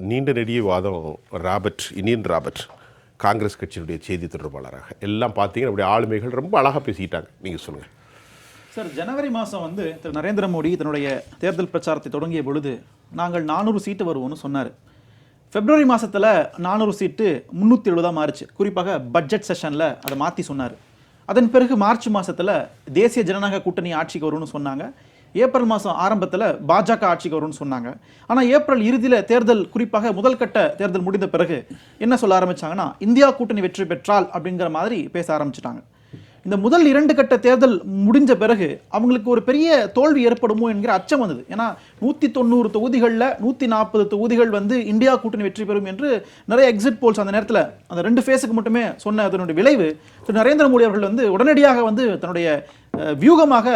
நீண்ட நெடிய வாதம் ராபர்ட் இனியன் ராபர்ட் காங்கிரஸ் கட்சியினுடைய செய்தி தொடர்பாளராக. எல்லாம் பார்த்தீங்கன்னா அவருடைய ஆளுமைகள் ரொம்ப அழகாக பேசிக்கிட்டாங்க. நீங்கள் சொல்லுங்கள் சார் ஜனவரி மாதம் வந்து திரு. நரேந்திர மோடி தன்னுடைய தேர்தல் பிரச்சாரத்தை தொடங்கிய பொழுது நாங்கள் நானூறு சீட்டு வருவோம்னு சொன்னார். பிப்ரவரி மாதத்தில் நானூறு சீட்டு முந்நூற்றி எழுபதாக மாறிச்சு. குறிப்பாக பட்ஜெட் செஷனில் அதை மாற்றி சொன்னார். அதன் பிறகு மார்ச் மாதத்தில் தேசிய ஜனநாயக கூட்டணி ஆட்சிக்கு வரும்னு சொன்னாங்க. ஏப்ரல் மாதம் ஆரம்பத்தில் பாஜக ஆட்சிக்கு வரும்னு சொன்னாங்க. ஆனால் ஏப்ரல் இறுதியில் தேர்தல் குறிப்பாக முதல் கட்ட தேர்தல் முடிந்த பிறகு என்ன சொல்ல ஆரம்பித்தாங்கன்னா இந்தியா கூட்டணி வெற்றி பெற்றால் அப்படிங்கிற மாதிரி பேச ஆரம்பிச்சிட்டாங்க. இந்த முதல் இரண்டு கட்ட தேர்தல் முடிஞ்ச பிறகு அவங்களுக்கு ஒரு பெரிய தோல்வி ஏற்படுமோ என்கிற அச்சம் வந்தது. ஏன்னா நூற்றி தொண்ணூறு தொகுதிகளில் நூற்றி நாற்பது தொகுதிகள் வந்து இந்தியா கூட்டணி வெற்றி பெறும் என்று நிறைய எக்ஸிட் போல்ஸ் அந்த நேரத்தில் அந்த ரெண்டு ஃபேஸுக்கு மட்டுமே சொன்ன அதனுடைய விளைவு. திரு நரேந்திர மோடி அவர்கள் வந்து உடனடியாக வந்து தன்னுடைய வியூகமாக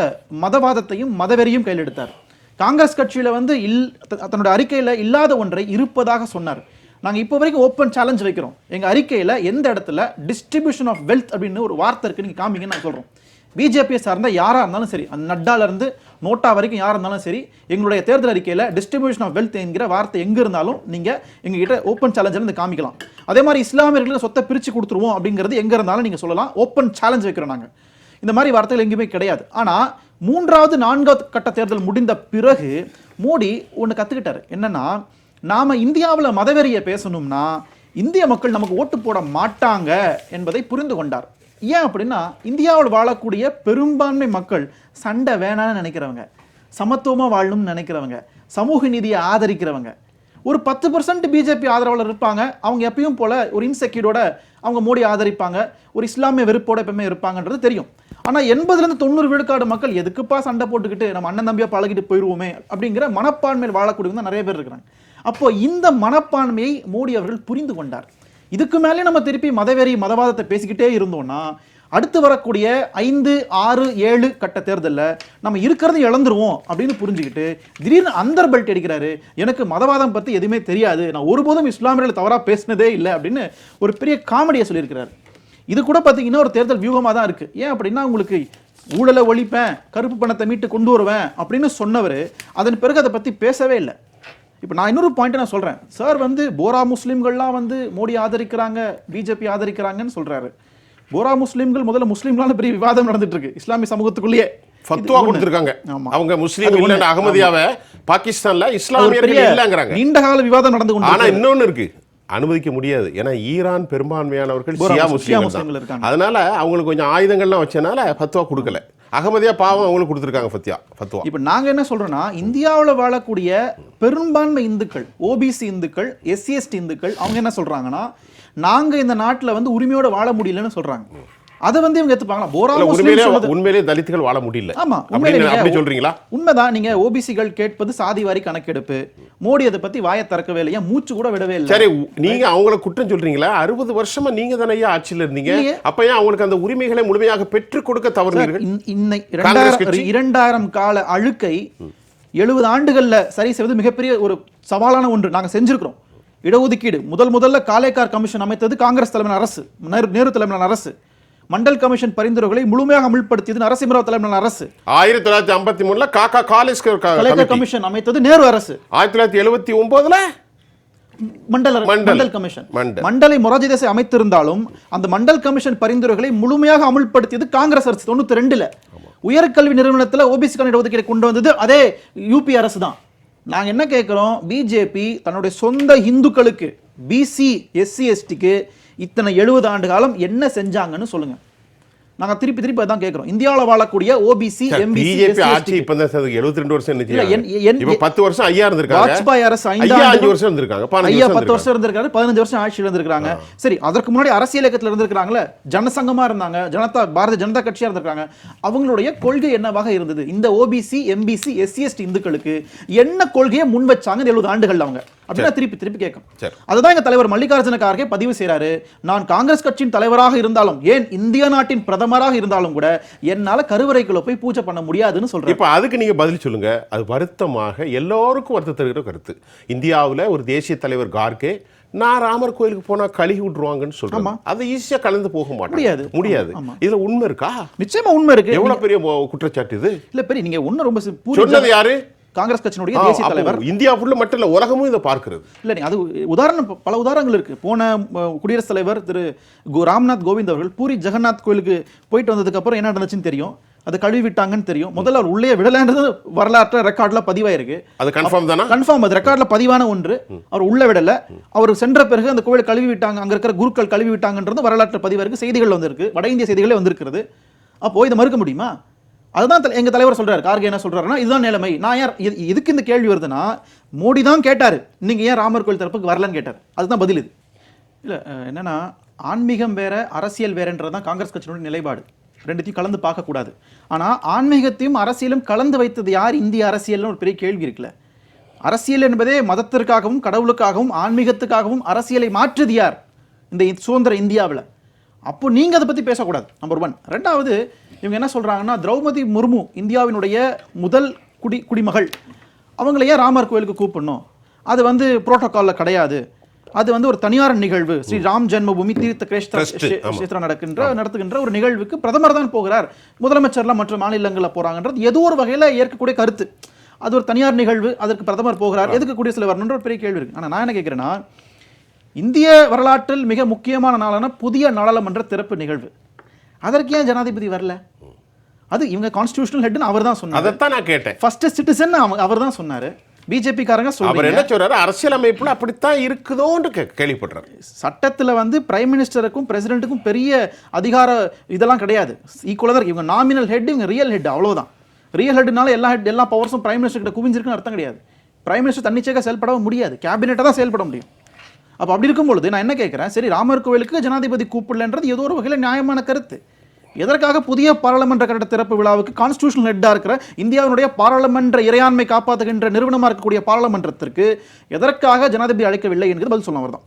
மதவாதத்தையும் மதவெறியும் கையில் எடுத்தார் காங்கிரஸ் கட்சியில் வந்து இல் த- தன்னுடைய அறிக்கையில் இல்லாத ஒன்றை இருப்பதாக சொன்னார். நாங்கள் இப்போ வரைக்கும் ஓப்பன் சேலஞ்ச் வைக்கிறோம். எங்கள் அறிக்கையில் எந்த இடத்துல டிஸ்ட்ரிபியூஷன் ஆஃப் வெல்த் அப்படின்னு ஒரு வார்த்தை இருக்குது நீங்கள் காமிங்கன்னு நான் சொல்கிறோம் பிஜேபியை சார்ந்த யாராக இருந்தாலும் சரி அந்த நட்டாலேருந்து நோட்டா வரைக்கும் யாராக இருந்தாலும் சரி எங்களுடைய தேர்தல் அறிக்கையில் டிஸ்ட்ரிபியூஷன் ஆஃப் வெல்த் என்கிற வார்த்தை எங்கே இருந்தாலும் நீங்கள் எங்ககிட்ட ஓப்பன் சேலஞ்சில் இருந்து காமிக்கலாம். அதே மாதிரி இஸ்லாமியர்களுக்கு சொத்தை பிரித்து கொடுத்துருவோம் அப்படிங்கிறது எங்கே இருந்தாலும் நீங்கள் சொல்லலாம். ஓப்பன் சேலஞ்ச் வைக்கிறோம் நாங்கள் இந்த மாதிரி வார்த்தைகள் எங்கேயுமே கிடையாது. ஆனால் மூன்றாவது நான்காவது கட்ட தேர்தல் முடிந்த பிறகு மோடி ஒன்று கற்றுக்கிட்டார் என்னென்னா நாம் இந்தியாவில் மதவெறியை பேசணும்னா இந்திய மக்கள் நமக்கு ஓட்டு போட மாட்டாங்க என்பதை புரிந்து கொண்டார். ஏன் அப்படின்னா இந்தியாவில் வாழக்கூடிய பெரும்பான்மை மக்கள் சண்டை வேணான்னு நினைக்கிறவங்க சமத்துவமாக வாழணும்னு நினைக்கிறவங்க சமூக நீதியை ஆதரிக்கிறவங்க ஒரு பத்து பர்சன்ட் பிஜேபி ஆதரவாளர் இருப்பாங்க. அவங்க எப்பயும் போல ஒரு இன்செக்யூர்டோட அவங்க மோடி ஆதரிப்பாங்க. ஒரு இஸ்லாமிய வெறுப்போட எப்பவுமே இருப்பாங்கன்றது தெரியும். ஆனால் எண்பதுலேருந்து தொண்ணூறு விழுக்காடு மக்கள் எதுக்குப்பா சண்டை போட்டுக்கிட்டு நம்ம அண்ணன் தம்பியாக பழகிட்டு போயிடுவோமே அப்படிங்கிற மனப்பான்மையில் வாழக்கூடியவங்க தான் நிறைய பேர் இருக்கிறாங்க. அப்போ இந்த மனப்பான்மையை மோடி அவர்கள் புரிந்து கொண்டார். இதுக்கு மேலே நம்ம திருப்பி மதவெறி மதவாதத்தை பேசிக்கிட்டே இருந்தோம்னா அடுத்து வரக்கூடிய ஐந்து ஆறு ஏழு கட்ட தேர்தலில் நம்ம இருக்கிறத இழந்துருவோம் அப்படின்னு புரிஞ்சுக்கிட்டு திடீர்னு அந்தர் பெல்ட் அடிக்கிறாரு. எனக்கு மதவாதம் பற்றி எதுவுமே தெரியாது. நான் ஒருபோதும் இஸ்லாமியர்கள் தவறாக பேசினதே இல்லை அப்படின்னு ஒரு பெரிய காமெடியை சொல்லியிருக்கிறார். இது கூட பார்த்தீங்கன்னா ஒரு தேர்தல் வியூகமாக தான் இருக்குது ஏன் அப்படின்னா உங்களுக்கு ஊழலை ஒழிப்பேன் கருப்பு பணத்தை மீட்டு கொண்டு வருவேன் அப்படின்னு சொன்னவர் அதன் பிறகு அதை பற்றி பேசவே இல்லை. இப்போ நான் இன்னொரு பாயிண்ட் நான் சொல்கிறேன் சார் வந்து போரா முஸ்லீம்கள்லாம் வந்து மோடி ஆதரிக்கிறாங்க பிஜேபி ஆதரிக்கிறாங்கன்னு சொல்கிறாரு போரா முஸ்லீம்கள் முதல்ல முஸ்லீம்களான பெரிய விவாதம் நடந்துட்டு இருக்கு இஸ்லாமிய சமூகத்துக்குள்ளேயே ஃபத்துவா. கொடுத்துருக்காங்க. அவங்க முஸ்லீம். இல்லைன்னு அகமதியாவை பாகிஸ்தான்ல இஸ்லாமியர்கள் இல்லைங்கிறாங்க நீண்ட கால விவாதம் நடந்து கொண்டு ஆனா. இன்னொன்னு இருக்கு அனுமதிக்க முடியாது ஏன்னா ஈரான் பெரும்பான்மையானவர்கள் பூரா ஷியா முஸ்லிம். அதனால அவங்களுக்கு கொஞ்சம் ஆயுதங்கள்லாம் வச்சனால ஃபத்வா கொடுக்கல அகமதியா பாவம் அவங்களுக்கு கொடுத்துருக்காங்க ஃபத்யா ஃபத்வா இப்போ நாங்க என்ன சொல்றோம்னா இந்தியாவுல வாழக்கூடிய பெரும்பான்மை இந்துக்கள் ஓபிசி இந்துக்கள் எஸ்சி எஸ்டி இந்துக்கள் அவங்க என்ன சொல்றாங்கன்னா நாங்க இந்த நாட்டுல வந்து உரிமையோட வாழ முடியலன்னு சொல்றாங்க. அதை வந்து இவங்க ஏத்துப்பாங்களா? போரா இல்ல, முஸ்லிம் உண்மையிலே உண்மையிலே தலித்துகள் வாழ முடியல. ஆமா உண்மையிலே சொல்றீங்களா? உண்மைதான் நீங்க ஓபிசிகள் கேட்பது சாதி வாரி கணக்கெடுப்பு. மோடி அதை பத்தி வாயை திறக்கவே இல்லையா? மூச்சு கூட விடவே இல்லை. சரி நீங்க அவங்கள குற்றம் சொல்றீங்களா? அறுபது வருஷமா நீங்க தானே ஐயா ஆட்சியில இருந்தீங்க. அப்ப ஏன் அவங்களுக்கு அந்த உரிமைகளை முழுமையாக பெற்றுக் கொடுக்க தவறுனீர்கள்? இன்- இன்னை? இரண்டாயிரம் கால அழுக்கை எழுபது ஆண்டுகள்ல சரி செய்வது மிகப்பெரிய ஒரு சவாலான ஒன்று. நாங்க செஞ்சிருக்கிறோம். இடஒதுக்கீடு. முதல் முதல்ல காலேக்கார் கமிஷன் அமைத்தது காங்கிரஸ் தலைமையிலான அரசு நேரு தலைமையிலான அரசு. மண்டல் கமிஷன் பரிந்துரைகளை முழுமையாக அமல்படுத்தியது நரசிம்மராவ் தலைமையிலான அரசு. ஆயிரத்தி தொள்ளாயிரத்தி ஐம்பத்தி மூணுல காக்கா காலேஜ் கமிஷன் அமைத்தது நேரு அரசு. ஆயிரத்தி தொள்ளாயிரத்தி எழுபத்தி ஒன்பதுல மண்டல் மண்டல். கமிஷன். மண்டல். மண்டலை மொராஜி தேசாய் அமைத்திருந்தாலும் அந்த மண்டல் கமிஷன் பரிந்துரைகளை முழுமையாக அமுல்படுத்தியது காங்கிரஸ் அரசு தொண்ணூத்தி ரெண்டுல. உயர்கல்வி நிறுவனத்துல ஓபிசிக்கான இடஒதுக்கீடு கொண்டு வந்தது அதே யூபி அரசு தான் நாங்கள் என்ன கேட்குறோம் பிஜேபி தன்னுடைய சொந்த இந்துக்களுக்கு பிசி எஸ்சி எஸ்டிக்கு இத்தனை எழுபது ஆண்டு காலம் என்ன செஞ்சாங்கன்னு சொல்லுங்கள் நாங்க திருப்பி திருப்பி அதான் கேட்கிறோம் இந்தியாவுல வாழக்கூடிய ஓபிசி எம்பிசி பிஜேபி ஆட்சி இப்பதான் எழுபத்தி ரெண்டு வருஷம் இருந்துச்சு இப்ப பத்து வருஷம் ஐயா இருந்திருக்காங்க. வாஜ்பாய் அரசு ஐந்து வருஷம் இருந்திருக்காங்க. ஐயா பத்து வருஷம் இருந்திருக்காரு பதினஞ்சு வருஷம் ஆட்சியில் இருந்திருக்காங்க. சரி அதற்கு முன்னாடி அரசியல் இயக்கத்தில் இருந்திருக்காங்களே ஜனசங்கமா இருந்தாங்க ஜனதா பாரதிய ஜனதா கட்சியா இருந்திருக்காங்க. அவங்களுடைய கொள்கை என்னவாக இருந்தது? இந்த ஓபிசி எம்பிசி எஸ்சி எஸ்டி இந்துக்களுக்கு என்ன கொள்கையை முன் வச்சாங்க எழுபது ஆண்டுகள் அவங்க. அப்படின்னா திருப்பி திருப்பி கேட்கும். அதுதான் எங்க தலைவர் மல்லிகார்ஜுன கார்கே பதிவு செய்றாரு. நான் காங்கிரஸ் கட்சியின் தலைவராக இருந்தாலும் ஏன் இந்திய நாட்டின் பிரதமராக இருந்தாலும் கூட என்னால கருவறைக்குள்ள போய் பூஜை பண்ண முடியாதுன்னு சொல்றாரு. இப்ப அதுக்கு நீங்க பதில் சொல்லுங்க. அது வருத்தமாக எல்லோருக்கும் வருத்தம் தருகிற கருத்து. இந்தியாவுல ஒரு தேசிய தலைவர் கார்கே நான் ராமர் கோயிலுக்கு போனா கழுகி விட்டுருவாங்கன்னு சொல்றேன் அதை ஈஸியா கலந்து போக மாட்டேன் முடியாது. முடியாது. இதுல உண்மை இருக்கா? நிச்சயமா உண்மை இருக்கு. எவ்வளவு பெரிய குற்றச்சாட்டு இது? இல்ல பெரிய நீங்க ஒண்ணு ரொம்ப சொன்னது யாரு? காங்கிரஸ் கட்சியினுடைய தேசிய தலைவர். இந்தியா ஃபுல்லு மட்டும் இல்ல உலகமும் இதை பார்க்கிறது. இல்லை அது உதாரணம் பல உதாரணங்கள் இருக்கு. போன குடியரசுத் தலைவர் திரு ராம்நாத் கோவிந்த் அவர்கள் பூரி ஜெகநாத் கோயிலுக்கு போயிட்டு வந்ததுக்கு அப்புறம் என்ன நடந்துச்சுன்னு தெரியும். அது கழுவி விட்டாங்கன்னு தெரியும். முதல்ல அவர் உள்ளே விடலைன்றது வரலாற்று ரெக்கார்ட்ல பதிவாயிருக்கு. அது கன்ஃபார்ம் தானா? கன்ஃபார்ம் அது ரெக்கார்ட்ல பதிவான ஒன்று. அவர் உள்ள விடல. அவர் சென்ற பிறகு அந்த கோவில் கழுவி விட்டாங்க அங்க இருக்கிற குருக்கள் கழுவி விட்டாங்கன்றது வரலாற்று பதிவாயிருக்கு. செய்திகள் வந்திருக்கு. வட இந்திய செய்திகளே வந்திருக்கிறது. அப்போ இதை மறுக்க முடியுமா? அதுதான் எங்கள் தலைவர் சொல்கிறார் கார்கே என்ன சொல்கிறாருன்னா இதுதான் நிலைமை. நான் ஏன் இது- இதுக்கு இந்த கேள்வி வருதுன்னா மோடி தான் கேட்டார். நீங்கள் ஏன் ராமர் கோயில் தரப்புக்கு வரலன்னு கேட்டார். அதுதான் பதில் இது. இல்லை என்னென்னா என்னன்னா ஆன்மீகம் வேற அரசியல் வேறன்றது தான் காங்கிரஸ் கட்சியினுடைய நிலைப்பாடு. ரெண்டுத்தையும் கலந்து பார்க்கக்கூடாது. ஆனால் ஆன்மீகத்தையும் அரசியலும் கலந்து வைத்தது யார்? இந்திய அரசியல்னு ஒரு பெரிய கேள்வி இருக்குல்ல. அரசியல் என்பதே மதத்திற்காகவும் கடவுளுக்காகவும் ஆன்மீகத்துக்காகவும் அரசியலை மாற்றுது யார்? இந்த சுதந்திர இந்தியாவில். அப்போ நீங்க அதை பத்தி பேசக்கூடாது. நம்பர் ஒன் ரெண்டாவது இவங்க என்ன சொல்றாங்கன்னா திரௌபதி முர்மு இந்தியாவினுடைய முதல் குடி குடிமகள். அவங்கள ஏன் ராமர் கோயிலுக்கு கூப்பிடணும்? அது வந்து புரோட்டோகால்ல கிடையாது. அது வந்து ஒரு தனியார் நிகழ்வு. ஸ்ரீ ராம் ஜென்மபூமி தீர்த்த கிரேஷ்ட நடக்கின்ற நடத்துகின்ற ஒரு நிகழ்வுக்கு பிரதமர் தான் போகிறார். முதலமைச்சர்லாம் மற்ற மாநிலங்களில் போறாங்கன்றது ஏதோ ஒரு வகையில ஏற்கக்கூடிய கருத்து. அது ஒரு தனியார் நிகழ்வு அதற்கு பிரதமர் போகிறார். எதுக்கு குடியரசுத் தலைவர் வரணுன்ற ஒரு பெரிய கேள்வி இருக்கு. ஆனா நான் என்ன கேட்கிறேன்னா இந்திய வரலாற்றில் மிக முக்கியமான நாளான புதிய நாடாளுமன்ற திறப்பு நிகழ்வு. அதற்கு ஏன் ஜனாதிபதி வரல? அது இவங்க கான்ஸ்டிடியூஷனல் ஹெட்னு அவர் தான் சொன்னார். அதைத்தான் நான் கேட்டேன். ஃபர்ஸ்ட் சிட்டிசன் அவர் தான் சொன்னாரு. பிஜேபி காரங்க அவர் என்ன சொல்றாரு? அரசியல் அமைப்புல அப்படித்தான் இருக்குதோன்னு கேள்விப்படுறாரு சட்டத்துல வந்து பிரைம் மினிஸ்டருக்கும் பிரசிடென்ட்டுக்கும் பெரிய அதிகார இதெல்லாம் கிடையாது. ஈக்குவலாக தான் இருக்கு. இவங்க நாமினல் ஹெட் இவங்க ரியல் ஹெட் அவ்வளவுதான். ரியல் ஹெட்னால எல்லா ஹெட் எல்லா பவர்ஸும் பிரைம் மினிஸ்டர் கிட்ட குவிஞ்சிருக்குன்னு அர்த்தம் கிடையாது. பிரைம் மினிஸ்டர் தன்னிச்சையாக செயல்பட முடியாது. கேபினெட்டை தான் செயல்பட முடியும். அப்போ அப்படி இருக்கும்பொழுது நான் என்ன கேட்குறேன் சரி ராமர் கோவிலுக்கு ஜனாதிபதி கூப்பிடலன்றது ஏதோ ஒரு வகையில் நியாயமான கருத்து. எதற்காக புதிய பாராளுமன்ற கட்டட திறப்பு விழாவுக்கு கான்ஸ்டியூஷனல் ஹெட்டாக இருக்கிற இந்தியாவினுடைய பாராளுமன்ற இறையாண்மை காப்பாற்றுகின்ற நிறுவனமாக இருக்கக்கூடிய பாராளுமன்றத்திற்கு எதற்காக ஜனாதிபதி அழைக்கவில்லை என்கிறது பதில் சொல்ல தான்